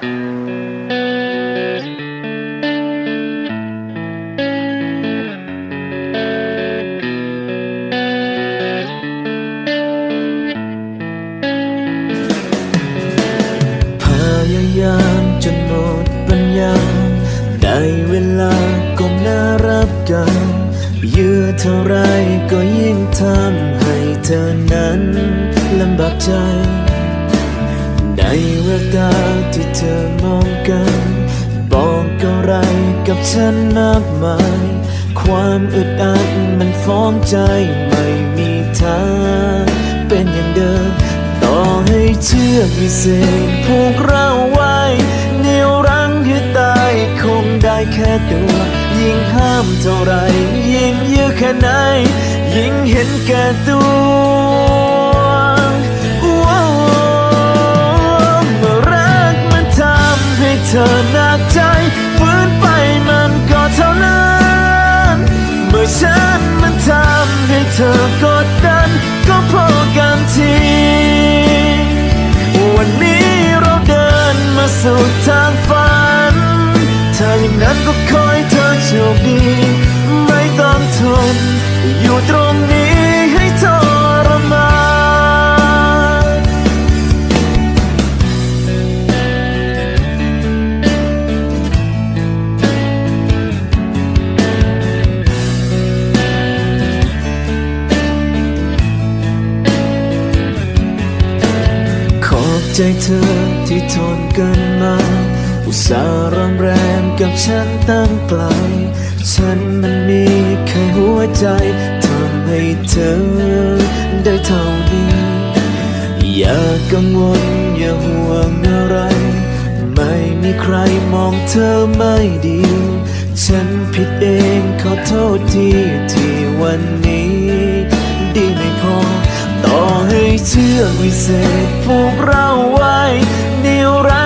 พ ความอึดอัดมันฟ้องใจไม่มีทางเป็นอย่างเดิม ต่อให้เชือกวิเศษผูกเราไว้เหนี่ยวรั้งให้ตายคงได้แค่ตัว ยิ่งห้ามเท่าไร ยิ่งยื้อแค่ไหน ยิ่งเห็นแก่ตัวว้าวเมรักมันทำให้เธอหนักใจ เธอกดดันก็พอกันทีวันนี้เราเดินมาสู่ทางฝันถ้าอย่างนั้นก็คอยเธอโชคดี อุตส่าห์รำแรมกับฉันตั้งไกล ฉันมันมีแค่หัวใจทำให้เธอได้เท่านี้ อย่ากังวลอย่าห่วงอะไร ไม่มีใครมองเธอไม่ดี ฉันผิดเองขอโทษทีที่วันนี้ ดีไม่พอ ต่อให้เชือกวิเศษผูกเราไว้เหนี่ยวรั้ง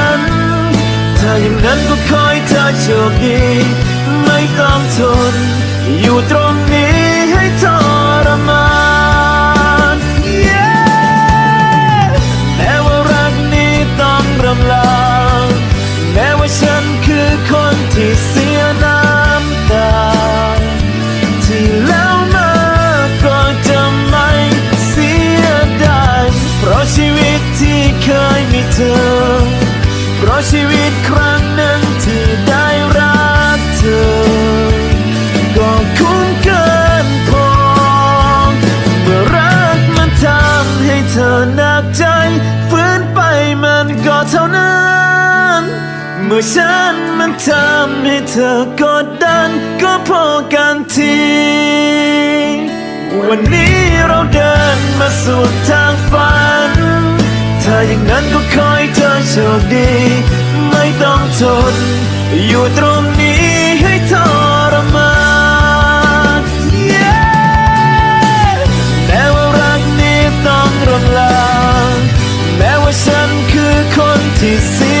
อย่างนั้นก็คอยเธอโชคดี ไม่ต้องทน อยู่ตรงนี้ มื่อฉันมันทำให้เธอกดดันก็พอกันที วันนี้เราเดินมาสู่ทางฝัน ถ้าอย่างนั้นก็คอยเธอโชคดี ไม่ต้องทน อยู่ตรงนี้ให้ทรมาน Yeah แม้ว่ารักนี้ต้องรนลาแม้ว่าฉันคือคนที่เสีย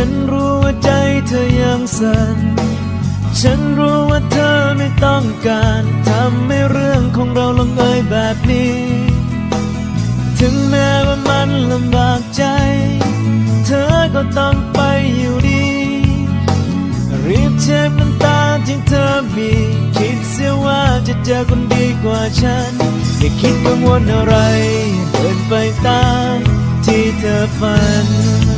ฉันรู้ว่าใจเธอยังสัน่น ฉันรู้ว่าเธอไม่ต้องการทำให้เรื่องของเราลงเอยแบบนี้ ถึงแม้ว่ามันลำบากใจ เธอก็ต้องไปอยู่ดี รีบเช็ดน้ำตาที่เธอมี คิดเสียว่าจะเจอคนดีกว่าฉัน อย่าคิดกังวลอะไร เดินไปตามที่เธอฝัน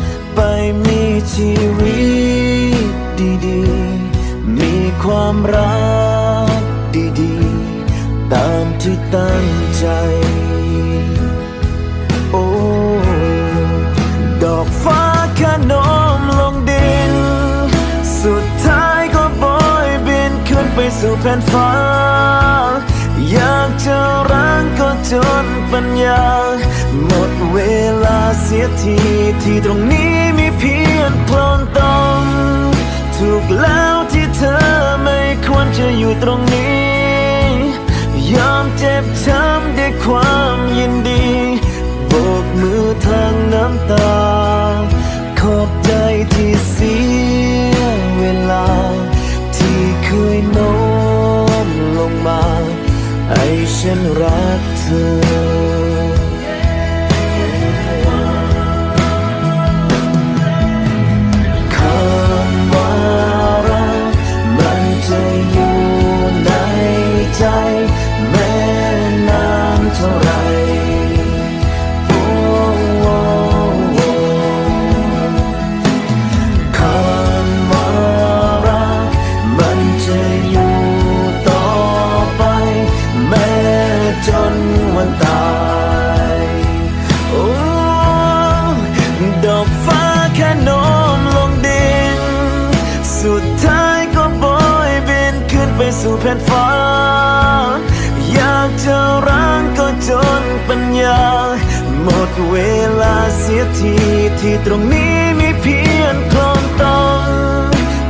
ป มีชีวิตดีๆ มีความรักดีๆ ตามที่ตั้งใจ โอ้ ดอกฟ้าแค่โน้มลงดิน สุดท้ายก็โบยบินขึ้นไปสู่แผ่นฟ้า อยากจะรั้งก็จนปัญญา หมดเวลาเสียทีที่ตรงนี้ มีเพียงโคลนตมถูกแล้วที่เธอไม่ควรจะอยู่ตรงนี้ ยอมเจ็บช้ำด้วยความ ไปสู่แผ่นฟ้า อยากจะรั้งก็จนปัญญา หมดเวลาเสียทีที่ตรงนี้มีเพียงคลนตม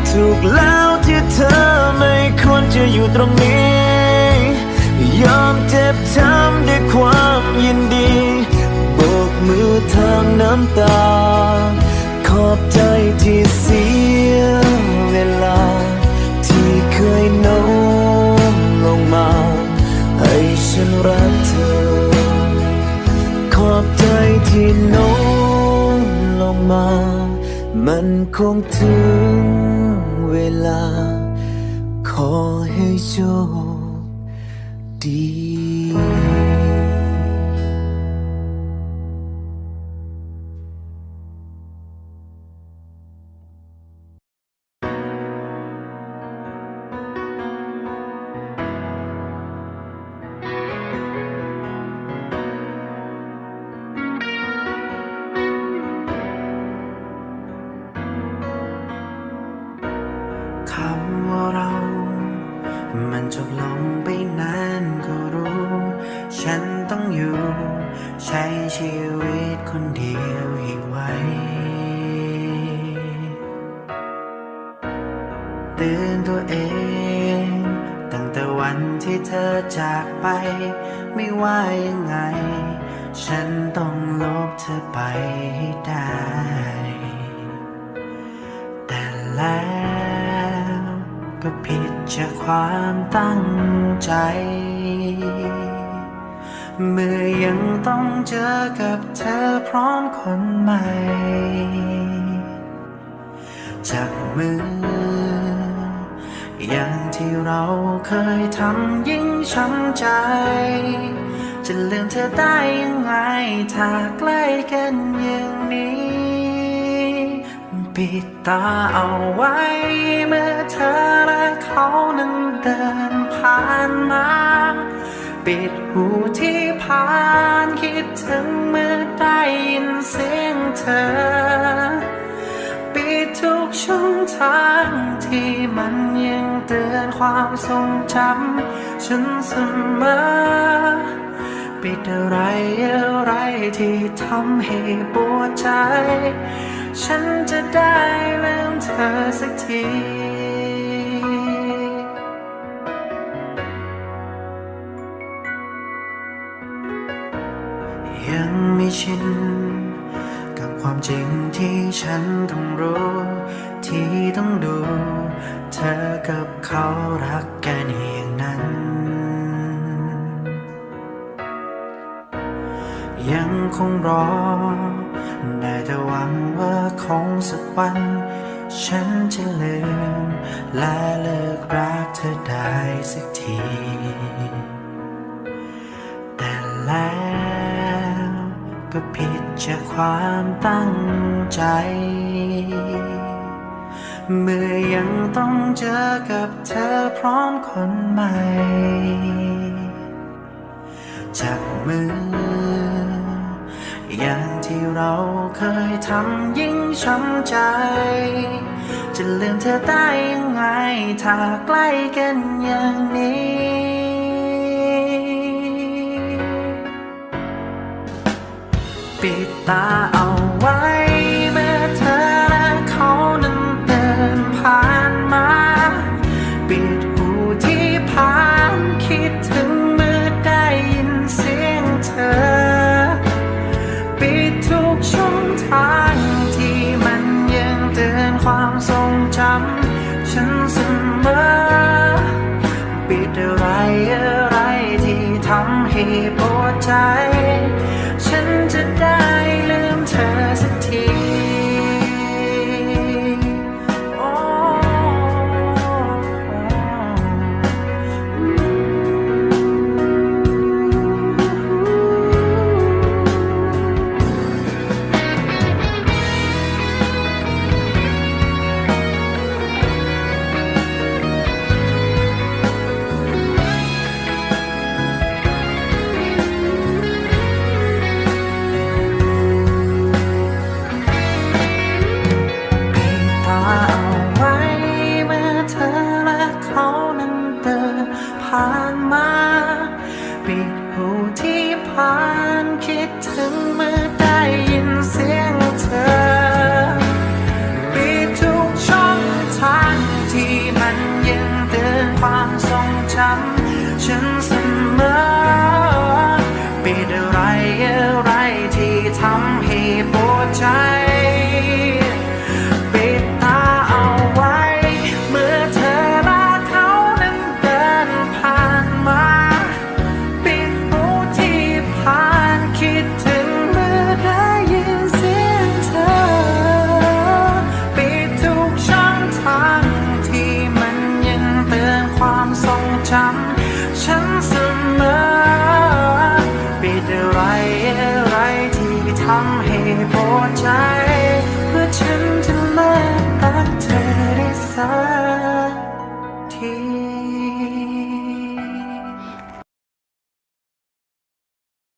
ถูกแล้วที่เธอไม่ควรจะอยู่ตรงนี้ ยอมเจ็บช้ำด้วยความยินดีโบกมือทางน้ำตา ขอบใจ ที่โน้มลงมา มันคงถึงเวลา ขอให้โชค ตือนตัวเอง ตั้งแต่วันที่เธอจากไป ไม่ว่ายังไง ฉันต้องลบเธอไปให้ได้ แต่แล้วก็ผิดจากความตั้งใจ เมื่อยังต้องเจอกับเธอพร้อมคนใหม่จับมือ อย่างที่เราเคยทำยิ่งช้ำใจ จะลืมเธอได้ยังไง ถ้าใกล้กันอย่างนี้ ปิดตาเอาไว้ เมื่อเธอและเขานั้นเดินผ่านมา ปิดหูที่ผ่านคิดถึงเมื่อได้ยินเสียงเธอ ปิดทุกช่องทาง ที่มันยังเตือนความทรงจำฉันเสมอปิดอะไรอะไรที่ทำให้ปวดใจ ฉันจะได้ลืมเธอสักทียังไม่ชินกับความจริงที่ฉันต้องรู้ กวัน ฉันจะลืมและเลิกรักเธอได้สักที แต่แล้วก็ผิดจากความตั้งใจ เมื่อยังต้องเจอกับเธอพร้อมคนใหม่จับมือ อย่างที่เราเคยทำยิ่งช้ำใจ จะลืมเธอได้ยังไง ถ้าใกล้กันอย่างนี้ปิดตา ฉันจะได้ลืมเธอสัก